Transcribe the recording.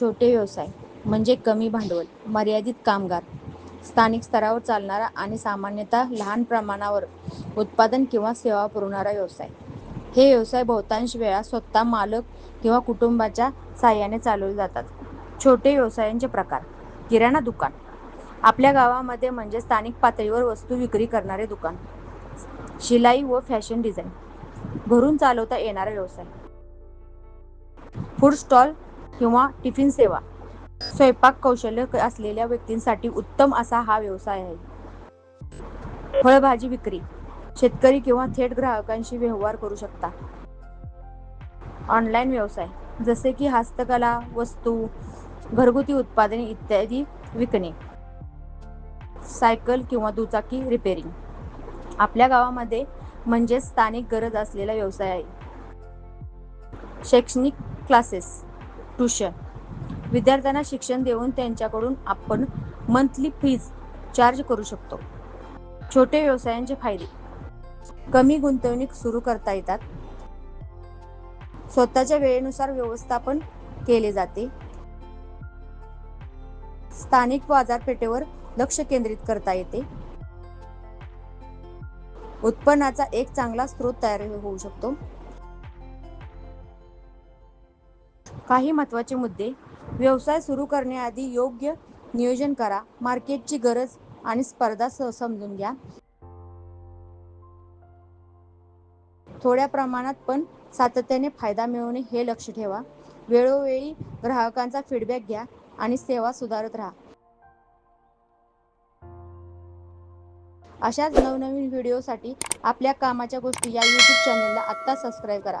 छोटे व्यवसाय म्हणजे कमी भांडवल, मर्यादित कामगार, स्थानिक स्तरावर चालणारा आणि सामान्यतः लहान प्रमाणावर उत्पादन किंवा सेवा पुरवणारा व्यवसाय. हे व्यवसाय बहुतांश वेळा स्वतः मालक किंवा कुटुंबाच्या साहाय्याने चालवले जातात. छोटे व्यवसायांचे प्रकार - किराणा दुकान आपल्या गावामध्ये म्हणजे स्थानिक पातळीवर वस्तू विक्री करणारे दुकान. शिलाई व फॅशन डिझाईन घरून चालवता येणारा व्यवसाय. फूड स्टॉल किंवा टिफिन सेवा स्वयंपाक कौशल्य असलेल्या व्यक्तींसाठी उत्तम असा हा व्यवसाय आहे. फळभाजी विक्री शेतकरी किंवा थेट ग्राहकांशी व्यवहार करू शकता. ऑनलाइन व्यवसाय जसे की हस्तकला वस्तू, घरगुती उत्पादने इत्यादी विकणे. सायकल किंवा दुचाकी रिपेरिंग आपल्या गावामध्ये म्हणजेच स्थानिक गरज असलेला व्यवसाय आहे. शैक्षणिक क्लासेस ट्यूशन विद्यार्थ्यांना शिक्षण देऊन त्यांच्याकडून आपण मंथली फीज चार्ज करू शकतो. छोटे व्यवसायांचे फायदे - कमी गुंतवणूक सुरू करता येतात. स्वतःच्या वेळेनुसार व्यवस्थापन केले जाते. स्थानिक बाजारपेठेवर लक्ष केंद्रित करता येते. उत्पन्नाचा एक चांगला स्रोत तयार होऊ शकतो. काही महत्त्वाचे मुद्दे व्यवसाय सुरू करण्याआधी योग्य नियोजन करा. मार्केटची गरज आणि स्पर्धा समजून घ्या. थोड्या प्रमाणात पण सातत्याने फायदा मिळवणे हे लक्ष ठेवा. वेळोवेळी ग्राहकांचा फीडबॅक घ्या आणि सेवा सुधारत राहा. अशाच नवनवीन व्हिडिओसाठी आपल्या कामाच्या गोष्टी या यूट्यूब चॅनेलला आत्ता सबस्क्राईब करा